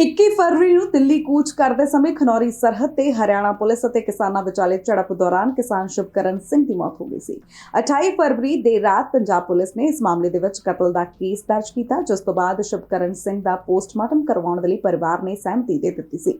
21 ਫਰਵਰੀ ਨੂੰ ਦਿੱਲੀ ਕੂਚ ਕਰਦੇ ਸਮੇਂ ਖਨੌਰੀ ਸਰਹੱਦ ਤੇ ਹਰਿਆਣਾ ਪੁਲਿਸ ਅਤੇ ਕਿਸਾਨਾਂ ਵਿਚਾਲੇ ਝੜਪ ਦੌਰਾਨ ਕਿਸਾਨ ਸ਼ੁਭਕਰਨ ਸਿੰਘ ਦੀ ਮੌਤ ਹੋ ਗਈ ਸੀ। 28 ਫਰਵਰੀ ਦੇ ਰਾਤ ਪੰਜਾਬ ਪੁਲਿਸ ਨੇ ਇਸ ਮਾਮਲੇ ਦੇ ਵਿੱਚ ਕਤਲ ਦਾ ਕੇਸ ਦਰਜ ਕੀਤਾ, ਜਿਸ ਤੋਂ ਬਾਅਦ ਸ਼ੁਭਕਰਨ ਸਿੰਘ ਦਾ ਪੋਸਟਮਾਰਟਮ ਕਰਵਾਉਣ ਦੇ ਲਈ ਪਰਿਵਾਰ ਨੇ ਸਹਿਮਤੀ ਦੇ ਦਿੱਤੀ ਸੀ।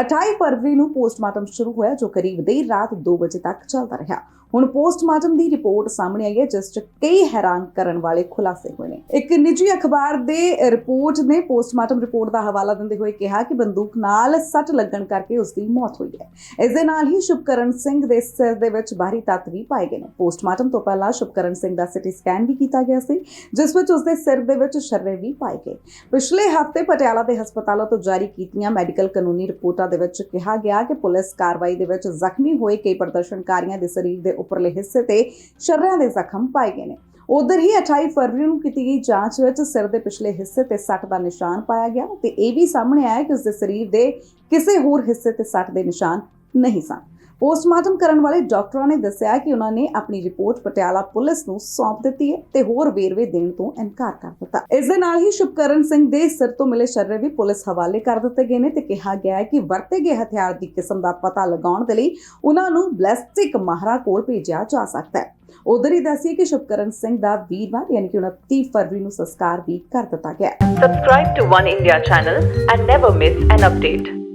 28 ਫਰਵਰੀ ਨੂੰ ਪੋਸਟਮਾਰਟਮ ਸ਼ੁਰੂ ਹੋਇਆ, ਜੋ ਕਰੀਬ ਦੇਰ ਰਾਤ 2 ਵਜੇ ਤੱਕ ਚੱਲਦਾ ਰਿਹਾ। ਹੁਣ ਪੋਸਟਮਾਰਟਮ ਦੀ ਰਿਪੋਰਟ ਸਾਹਮਣੇ ਆਈ ਹੈ, ਜਿਸ 'ਚ ਕਈ ਹੈਰਾਨ ਕਰਨ ਵਾਲੇ ਖੁਲਾਸੇ ਹੋਏ ਨੇ। ਇੱਕ ਨਿੱਜੀ ਅਖਬਾਰ ਦੇ ਰਿਪੋਰਟ ਨੇ ਪੋਸਟਮਾਰਟਮ ਰਿਪੋਰਟ ਦਾ ਹਵਾਲਾ ਦਿੰਦੇ ਹੋਏ ਕਿਹਾ ਕਿ ਬੰਦੂਕ ਨਾਲ ਸੱਟ ਲੱਗਣ ਕਰਕੇ ਉਸ ਦੀ ਮੌਤ ਹੋਈ ਹੈ। ਇਸ ਦੇ ਨਾਲ ਹੀ ਸ਼ੁਭਕਰਨ ਸਿੰਘ ਦੇ ਸਿਰ ਦੇ ਵਿੱਚ ਬਾਹਰੀ ਤੱਤ ਵੀ ਪਾਏ ਗਏ ਨੇ। ਪੋਸਟਮਾਰਟਮ ਤੋਂ ਪਹਿਲਾਂ ਸ਼ੁਭਕਰਨ ਸਿੰਘ ਦਾ ਸਿਟੀ ਸਕੈਨ ਵੀ ਕੀਤਾ ਗਿਆ ਸੀ, ਜਿਸ ਵਿੱਚ ਉਸ ਦੇ ਸਿਰ ਦੇ ਵਿੱਚ ਸ਼ਰਰੇ ਵੀ ਪਾਏ ਗਏ। ਪਿਛਲੇ ਹਫ਼ਤੇ ਪਟਿਆਲਾ ਦੇ ਹਸਪਤਾਲਾਂ ਤੋਂ ਜਾਰੀ ਕੀਤੀਆਂ ਮੈਡੀਕਲ ਕਾਨੂੰਨੀ ਰਿਪੋਰਟਾਂ ਦੇ ਵਿੱਚ ਕਿਹਾ ਗਿਆ ਕਿ ਪੁਲਿਸ ਕਾਰਵਾਈ ਦੇ ਵਿੱਚ ਜ਼ਖਮੀ ਹੋਏ ਕਈ ਪ੍ਰਦਰਸ਼ਨਕਾਰੀਆਂ ਦੇ ਸਰੀਰ ਦੇ ਉੱਪਰਲੇ ਹਿੱਸੇ ਤੇ ਸ਼ਰਰਿਆਂ ਦੇ ਜ਼ਖਮ ਪਾਏ ਗਏ ਨੇ। ਉਧਰ ਹੀ 28 ਫਰਵਰੀ ਨੂੰ ਕੀਤੀ ਗਈ ਜਾਂਚ ਵਿੱਚ ਸਿਰ ਦੇ ਪਿਛਲੇ ਹਿੱਸੇ ਤੇ ਸੱਟ ਦਾ ਨਿਸ਼ਾਨ ਪਾਇਆ ਗਿਆ ਤੇ ਇਹ ਵੀ ਸਾਹਮਣੇ ਆਇਆ ਕਿ ਉਸ ਦੇ ਸਰੀਰ ਦੇ ਕਿਸੇ ਹੋਰ ਹਿੱਸੇ ਤੇ ਸੱਟ ਦੇ ਨਿਸ਼ਾਨ ਨਹੀਂ ਸਨ। ਪੋਸਟਮਾਰਟਮ ਕਰਨ ਵਾਲੇ ਡਾਕਟਰਾਂ ਨੇ ਦੱਸਿਆ ਕਿ ਉਹਨਾਂ ਨੇ ਆਪਣੀ ਰਿਪੋਰਟ ਪਟਿਆਲਾ ਪੁਲਿਸ ਨੂੰ ਸੌਂਪ ਦਿੱਤੀ ਹੈ ਤੇ ਹੋਰ ਵੇਰਵੇ ਦੇਣ ਤੋਂ ਇਨਕਾਰ ਕਰ ਦਿੱਤਾ। ਇਸ ਦੇ ਨਾਲ ਹੀ ਸ਼ੁਭਕਰਨ ਸਿੰਘ ਦੇ ਸਿਰ ਤੋਂ ਮਿਲੇ ਸ਼ਰਰੇ ਵੀ ਪੁਲਿਸ ਹਵਾਲੇ ਕਰ ਦਿੱਤੇ ਗਏ ਨੇ ਤੇ ਕਿਹਾ ਗਿਆ ਹੈ ਕਿ ਵਰਤੇ ਗਏ ਹਥਿਆਰ ਦੀ ਕਿਸਮ ਦਾ ਪਤਾ ਲਗਾਉਣ ਦੇ ਲਈ ਉਹਨਾਂ ਨੂੰ ਬਲੈਸਟਿਕ ਮਾਹਰਾ ਕੋਲ ਭੇਜਿਆ ਜਾ ਸਕਦਾ ਹੈ। ਉਧਰ ਹੀ ਦੱਸਿए ਕਿ ਸ਼ੁਭਕਰਨ ਸਿੰਘ ਦਾ ਵੀਰਵਾਰ ਯਾਨੀ ਕਿ 29 ਫਰਵਰੀ ਨੂੰ ਸੰਸਕਾਰ ਵੀ ਕਰ ਦਿੱਤਾ ਗਿਆ ਹੈ। Subscribe to One India channel and never miss an.